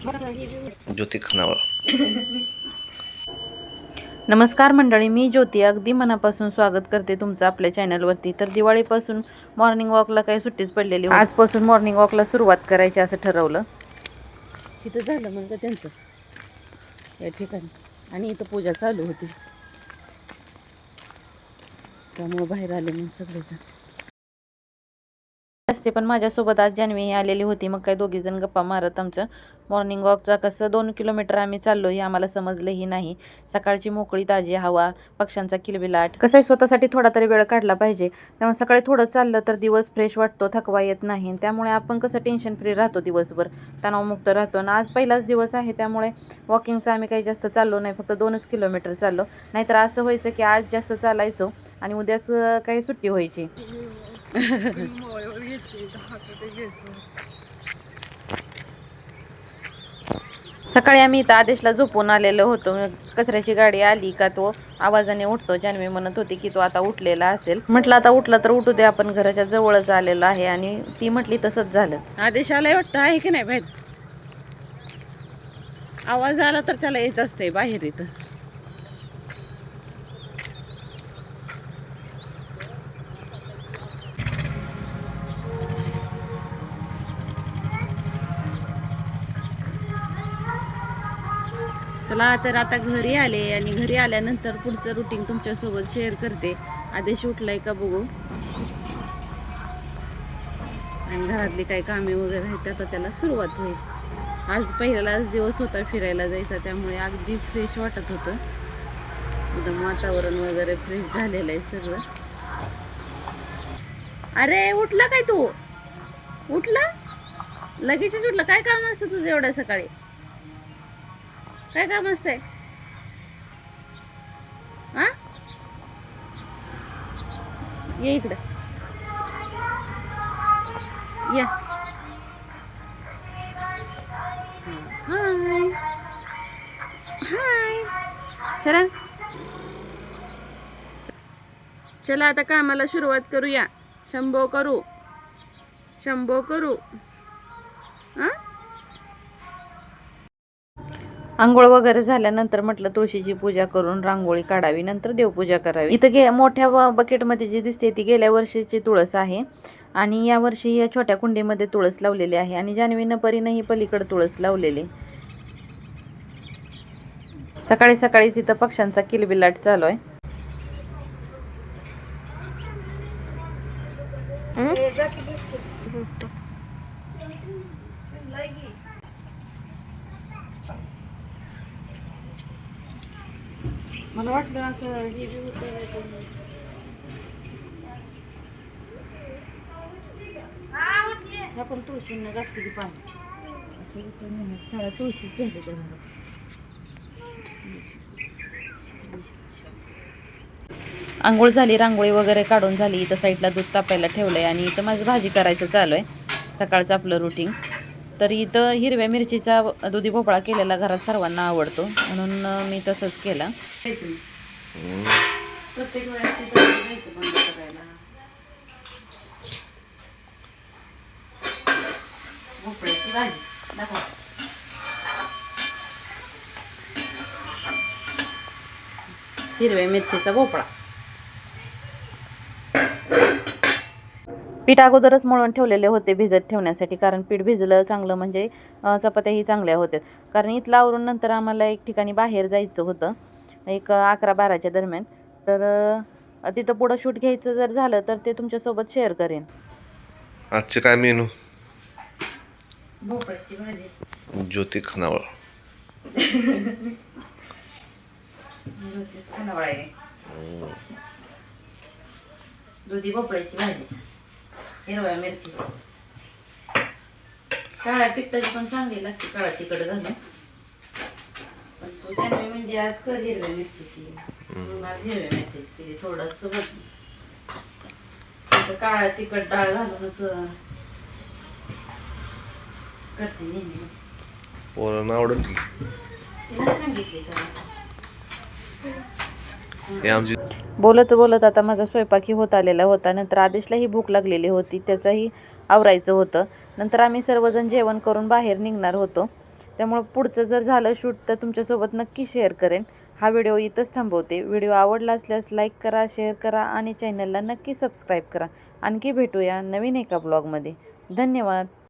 ज्योती खानावर नमस्कार मंडळी मी ज्योती. अगदी मनापासून स्वागत करते तुमचं आपल्या चॅनलवरती. तर दिवाळीपासून मॉर्निंग वॉकला काही सुट्टीच पडलेली. आजपासून मॉर्निंग वॉकला सुरुवात करायची असं ठरवलं. इथं झालं मग का त्यांचं. या ठिकाणी. आणि इथं पूजा चालू होती. त्यामुळं बाहेर आले मग सगळेजण. असते पण माझ्यासोबत आज जान्हवी ही आलेली होती. मग काय दोघी जण गप्पा मारत आमचं मॉर्निंग वॉकचा कसं दोन किलोमीटर आम्ही चाललो हे आम्हाला समजलंही नाही. सकाळची मोकळी ताजी हवा पक्ष्यांचा किलबिलाट कसं आहे स्वतःसाठी थोडा तरी वेळ काढला पाहिजे. त्यामुळे सकाळी थोडं चाललं तर दिवस फ्रेश वाटतो थकवा येत नाही. त्यामुळे आपण कसं टेन्शन फ्री राहतो दिवसभर. तणावमुक्त राहतो. आणि आज पहिलाच दिवस आहे त्यामुळे वॉकिंगचं आम्ही काही जास्त चाललो नाही. फक्त दोनच किलोमीटर चाललो. नाहीतर असं व्हायचं की आज जास्त चालायचो आणि उद्याच काही सुट्टी व्हायची. सकाळी आम्ही इथं आदेशला झोपून आलेलो होतो. कचऱ्याची गाडी आली का तो आवाजाने उठतो. जान्हवी म्हणत होती की तो आता उठलेला असेल. म्हटलं आता उठला तर उठू दे. आपण घराच्या जवळच आलेला आहे. आणि ती म्हटली तसंच झालं. आदेश आलाय वाटतं? आहे की नाही बाहेर? आवाज आला तर त्याला येत असते बाहेर इथं. चला तर आता घरी आले आणि घरी आल्यानंतर पुढचं रुटीन तुमच्यासोबत शेअर करते. आदेश उठलाय का बघू. आणि घरातली काही कामे वगैरे आहेत आता त्याला सुरुवात होईल. आज पहिलाच दिवस होता फिरायला जायचा त्यामुळे अगदी फ्रेश वाटत होतं. एकदम वातावरण वगैरे फ्रेश झालेलं आहे सगळं. अरे उठला काय तू? उठला? लगेचच उठलं. काय काम असतं तुझं एवढ्या सकाळी? काय काम असतंय? हा? ये इकडं. या. हाय. हाय. चला. चला आता कामाला सुरुवात करूया. शंभो करू. शंभो करू. हा? आंघोळ वगैरे झाल्यानंतर म्हटलं तुळशीची पूजा करून रांगोळी काढावी नंतर देवपूजा करावी. इथं गे मोठ्या ब- बकेटमध्ये जी दिसते ती गेल्या वर्षीची तुळस आहे आणि या वर्षी या छोट्या कुंडीमध्ये तुळस लावलेली आहे आणि जान्हवीनं परीनं ही पलीकडे तुळस लावलेली. सकाळी सकाळीच इथं पक्ष्यांचा किलबिलाट चालू आहे. मला वाटलं असं हे होतं आपण तुळशींना जास्त की पाणी असं त्याला तुळशी झाली त्या आंघोळ झाली रांगोळी वगैरे काढून झाली. इथं साईडला दूध तापायला ठेवलंय आणि इथं माझं भाजी करायचं चालू आहे. सकाळचं आपलं रुटीन तर इथं हिरव्या मिरचीचा दुधी भोपळा केलेला घरात सर्वांना आवडतो. म्हणून मी तसंच केलं. प्रत्येक वेळेस हिरव्या मिरचीचा भोपळा. पीठ अगोदरच मळून ठेवलेले होते भिजत ठेवण्यासाठी कारण पीठ भिजलं चांगलं म्हणजे चपात्याही चांगल्या होत्यात. कारण इथलं आवरून नंतर आम्हाला एक ठिकाणी बाहेर जायचं होतं एक अकरा बाराच्या दरम्यान. तर तिथं पुढं शूट घ्यायचं जर झालं तर ते तुमच्यासोबत शेअर करेन. आजचे काय मेनू? भोपळ्याची भाजी. ज्योती ज्योतिष खानावळ आहे. दुधी भोपळ्याची भाजी. हिरव्या मिरचीची काळ्या तिखटाची पण चांगली लागते काळा तिखट घालून. पण तू त्याने म्हणजे आज कर हिरव्या मिरचीची. म्हणून आज हिरव्या मिरचीची केली थोडस बघ. काळा तिखट डाळ घालूनच करते नेहमी पोरांना तिला सांगितले का? हे आमची बोलत बोलत आता माझा स्वयंपाकही होत आलेला होता. नंतर आदेशलाही भूक लागलेली होती. त्याचाही आवरायचं होतं. नंतर आम्ही सर्वजण जेवण करून बाहेर निघणार होतो. त्यामुळं पुढचं जर झालं शूट तर तुमच्यासोबत नक्की शेअर करेन. हा व्हिडिओ इथंच थांबवते. व्हिडिओ आवडला असल्यास लाईक करा शेअर करा आणि चॅनलला नक्की सबस्क्राईब करा. आणखी भेटूया नवीन एका ब्लॉगमध्ये. धन्यवाद.